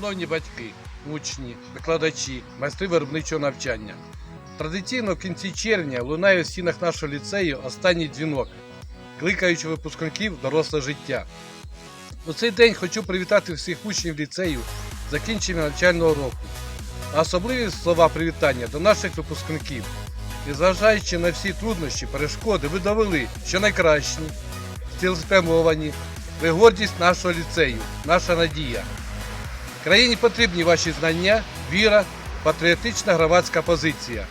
Шановні батьки, учні, викладачі, майстри виробничого навчання. Традиційно в кінці червня лунає в стінах нашого ліцею останній дзвінок, кликаючи випускників доросле життя. У цей день хочу привітати всіх учнів ліцею з закінченням навчального року. А особливі слова привітання до наших випускників. І зважаючи на всі труднощі, перешкоди, ви довели, що найкращі, цілеспрямовані, ви гордість нашого ліцею, наша надія. Країні потрібні ваші знання, віра, патріотична громадська позиція.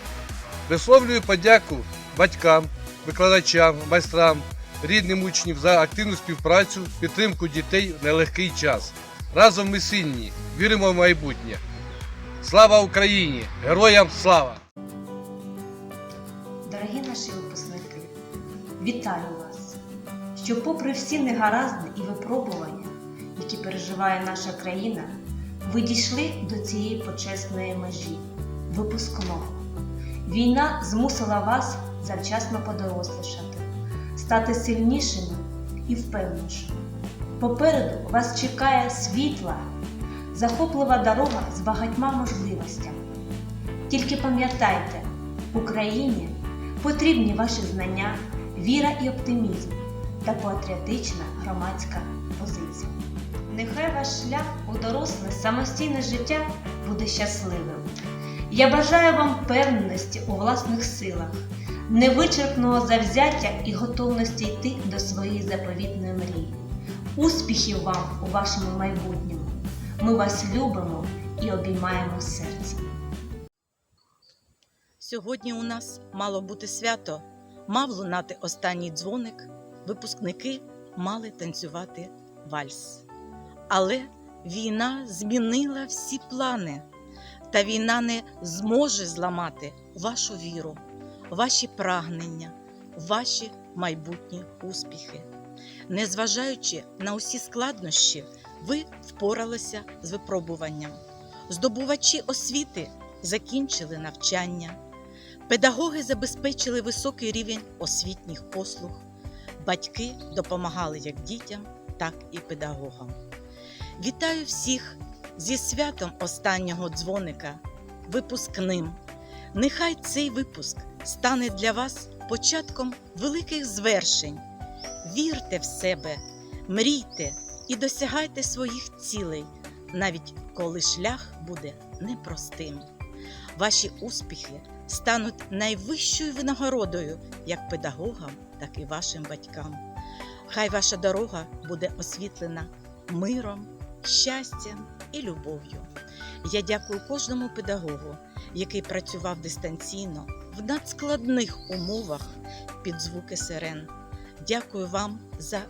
Висловлюю подяку батькам, викладачам, майстрам, рідним учнів за активну співпрацю, підтримку дітей в нелегкий час. Разом ми сильні, віримо в майбутнє. Слава Україні! Героям слава! Дорогі наші випускники, вітаю вас! Що, попри всі негаразди і випробування, які переживає наша країна, ви дійшли до цієї почесної межі випускного. Війна змусила вас завчасно подорослішати, стати сильнішими і впевненішими. Попереду вас чекає світла, захоплива дорога з багатьма можливостями. Тільки пам'ятайте, Україні потрібні ваші знання, віра і оптимізм та патріотична громадська. Нехай ваш шлях у доросле самостійне життя буде щасливим. Я бажаю вам впевненості у власних силах, невичерпного завзяття і готовності йти до своєї заповітної мрії. Успіхів вам у вашому майбутньому! Ми вас любимо і обіймаємо серцем. Сьогодні у нас мало бути свято, мав лунати останній дзвоник, випускники мали танцювати вальс. Але війна змінила всі плани, та війна не зможе зламати вашу віру, ваші прагнення, ваші майбутні успіхи. Незважаючи на усі складнощі, ви впоралися з випробуванням. Здобувачі освіти закінчили навчання. Педагоги забезпечили високий рівень освітніх послуг, батьки допомагали як дітям, так і педагогам. Вітаю всіх зі святом останнього дзвоника, випускним. Нехай цей випуск стане для вас початком великих звершень. Вірте в себе, мрійте і досягайте своїх цілей, навіть коли шлях буде непростим. Ваші успіхи стануть найвищою винагородою як педагогам, так і вашим батькам. Хай ваша дорога буде освітлена миром, щастям і любов'ю. Я дякую кожному педагогу, який працював дистанційно в надскладних умовах під звуки сирен. Дякую вам за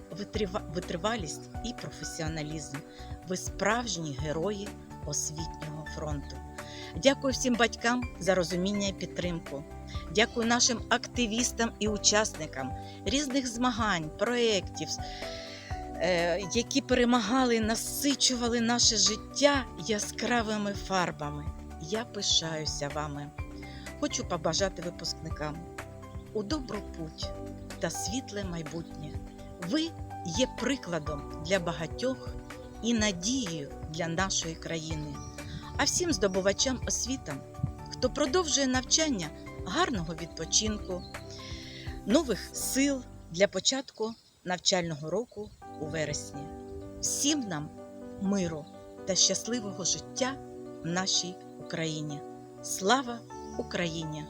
витривалість і професіоналізм. Ви справжні герої освітнього фронту. Дякую всім батькам за розуміння і підтримку. Дякую нашим активістам і учасникам різних змагань, проєктів, які перемагали, насичували наше життя яскравими фарбами. Я пишаюся вами. Хочу побажати випускникам у добру путь та світле майбутнє. Ви є прикладом для багатьох і надією для нашої країни. А всім здобувачам освітам, хто продовжує навчання, гарного відпочинку, нових сил для початку навчального року у вересні. Всім нам миру та щасливого життя в нашій Україні. Слава Україні!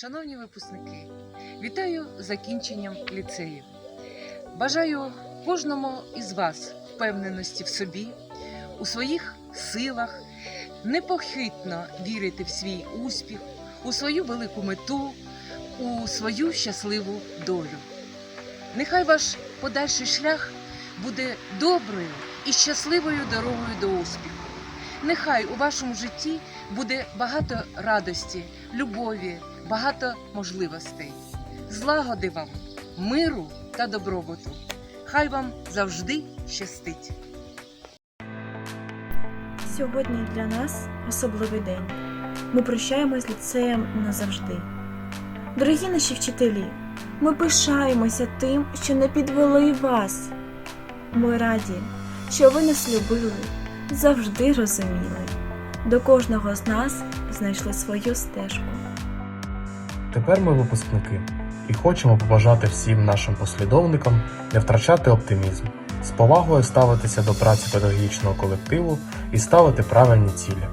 Шановні випускники, вітаю закінченням ліцею. Бажаю кожному із вас впевненості в собі, у своїх силах, непохитно вірити в свій успіх, у свою велику мету, у свою щасливу долю. Нехай ваш подальший шлях буде доброю і щасливою дорогою до успіху. Нехай у вашому житті буде багато радості, любові, багато можливостей. Злагоди вам, миру та добробуту. Хай вам завжди щастить. Сьогодні для нас особливий день. Ми прощаємось з ліцеєм назавжди. Дорогі наші вчителі, ми пишаємося тим, що не підвели вас. Ми раді, що ви нас любили, завжди розуміли. До кожного з нас знайшли свою стежку. Тепер ми випускники і хочемо побажати всім нашим послідовникам не втрачати оптимізм, з повагою ставитися до праці педагогічного колективу і ставити правильні цілі.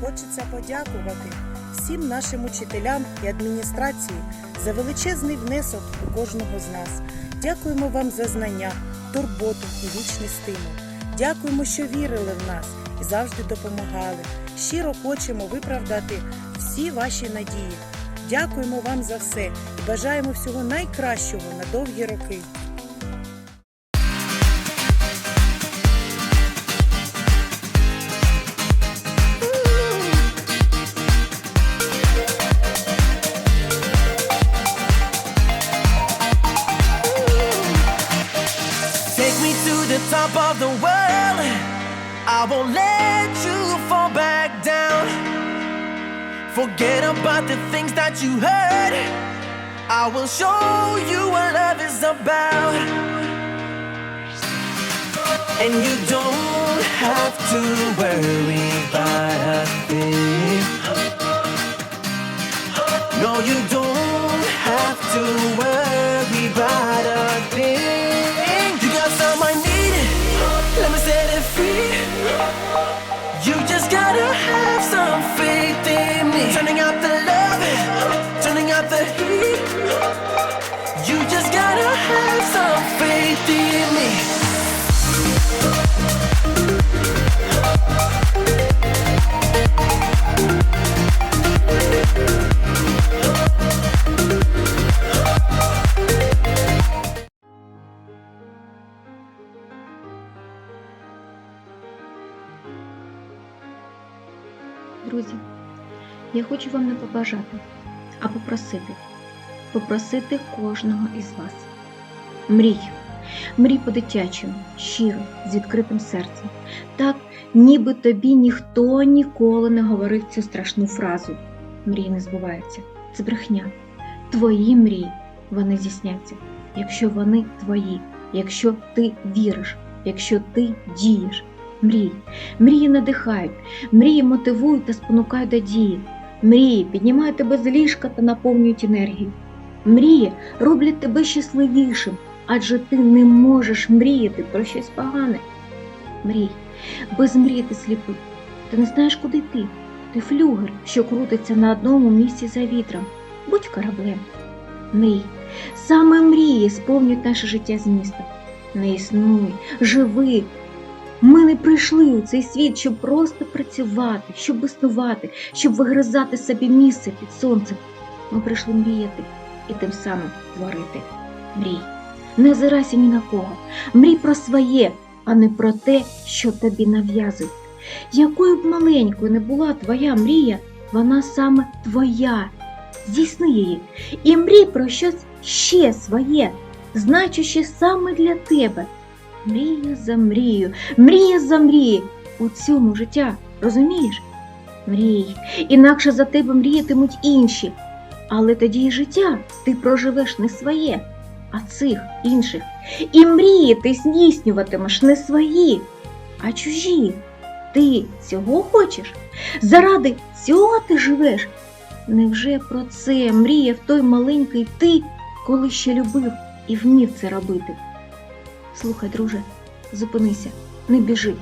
Хочеться подякувати всім нашим учителям і адміністрації за величезний внесок у кожного з нас. Дякуємо вам за знання, турботу і вічний стимул. Дякуємо, що вірили в нас і завжди допомагали. Щиро хочемо виправдати всі ваші надії. Дякуємо вам за все і бажаємо всього найкращого на довгі роки. Forget about the things that you heard. I will show you what love is about. And you don't have to worry about a thing. No, you don't have to worry about a thing. Друзі, я хочу вам не побажати, а попросити. Попросити кожного із вас. Мрій. Мрій по-дитячому, щиро, з відкритим серцем. Так, ніби тобі ніхто ніколи не говорив цю страшну фразу. Мрії не збуваються. Це брехня. Твої мрії, вони здійсняться, якщо вони твої, якщо ти віриш, якщо ти дієш. Мрій. Мрії надихають, Мрії мотивують та спонукають до дії. Мрії піднімають тебе з ліжка та наповнюють енергію. Мрії роблять тебе щасливішим, адже ти не можеш мріяти про щось погане. Мрій, без мрії ти сліпий. Ти не знаєш, куди йти. Ти флюгер, що крутиться на одному місці за вітром. Будь кораблем. Мрій. Саме мрії сповнюють наше життя змістом. Не існуй, живи, ми не прийшли у цей світ, щоб просто працювати, щоб існувати, щоб вигризати собі місце під сонцем. Ми прийшли мріяти і тим самим творити. Мрій. Не озирайся ні на кого. Мрій про своє, а не про те, що тобі нав'язують. Якою б маленькою не була твоя мрія, вона саме твоя. Здійсни її. І мрій про щось ще своє, значуще саме для тебе. Мрія за мрію, мрія за мрії у цьому життя, розумієш? Мрій, інакше за тебе мріятимуть інші. Але тоді і життя ти проживеш не своє, а цих інших. І мрії ти здійснюватимеш не свої, а чужі. Ти цього хочеш? Заради цього ти живеш? Невже про це мріяв той маленький ти, коли ще любив і вмів це робити? Слухай, друже, зупинися, не біжи.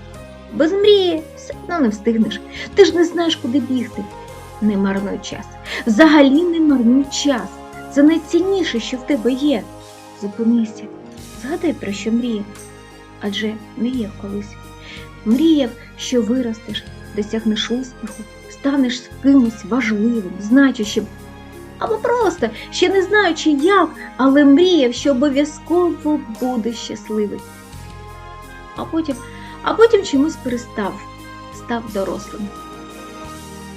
Без мрії все одно не встигнеш. Ти ж не знаєш, куди бігти. Не марнуй час. Взагалі не марнуй час. Це найцінніше, що в тебе є. Зупинися, згадай про що мріяв. Адже мріяв колись. Мріяв, що виростеш, досягнеш успіху, станеш кимось важливим, значущим. Або просто ще не знаючи як, але мріяв, що обов'язково буде щасливий. А потім, а потім чомусь перестав, став дорослим.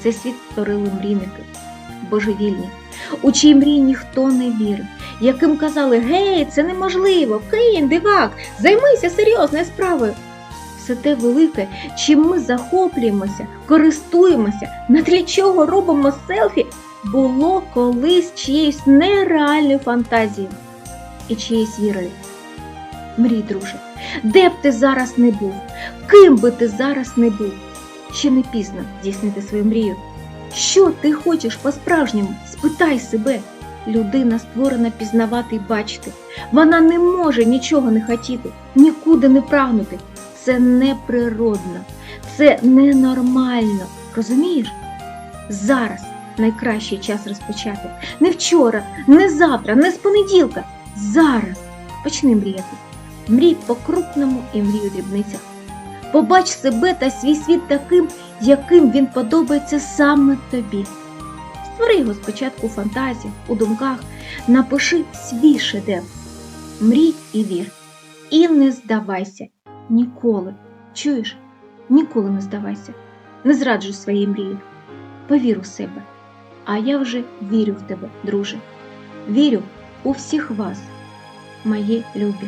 Цей світ створили мрійники, божевільні, у чиї мрії ніхто не вірив, яким казали Гей, це неможливо, кинь, дивак, займися серйозною справою. Все те велике, чим ми захоплюємося, користуємося, на тлі чого робимо селфі, було колись чиєюсь нереальною фантазією і чиєюсь вірою. Мрій, друже, де б ти зараз не був, ким би ти зараз не був, ще не пізно здійснити свою мрію. Що ти хочеш по-справжньому? Спитай себе. Людина створена пізнавати і бачити. Вона не може нічого не хотіти, нікуди не прагнути. Це неприродно, це ненормально. Розумієш? Зараз найкращий час розпочати. Не вчора, не завтра, не з понеділка. Зараз почни мріяти. Мрій по-крупному і мрій у дрібницях. Побач себе та свій світ таким, яким він подобається саме тобі. Створи його спочатку у фантазії, у думках, напиши свій шедевр. Мрій і вір. І не здавайся ніколи. Чуєш? Ніколи не здавайся. Не зраджуй своїй мрії. Повір у себе. А я вже вірю в тебе, друже. Вірю у всіх вас, мої любі.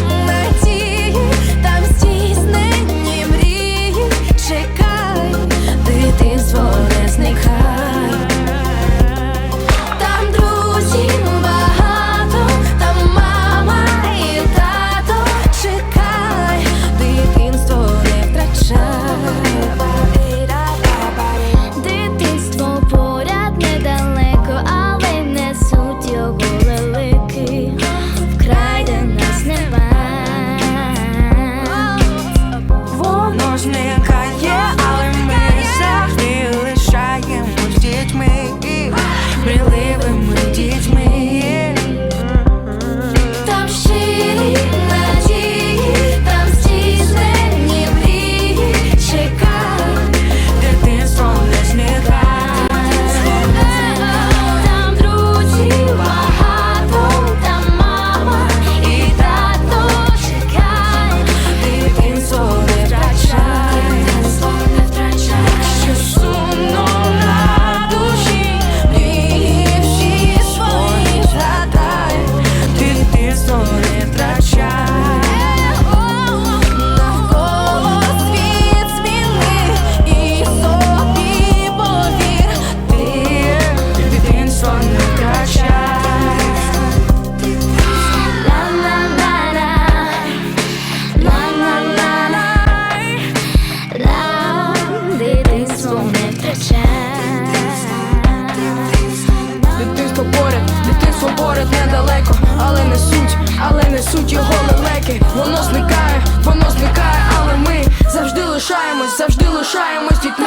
лишаємось, завжди лишаємось дітьми.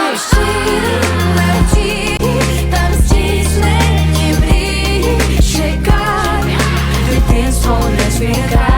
Навчи, там чекай, дитинство не смікай.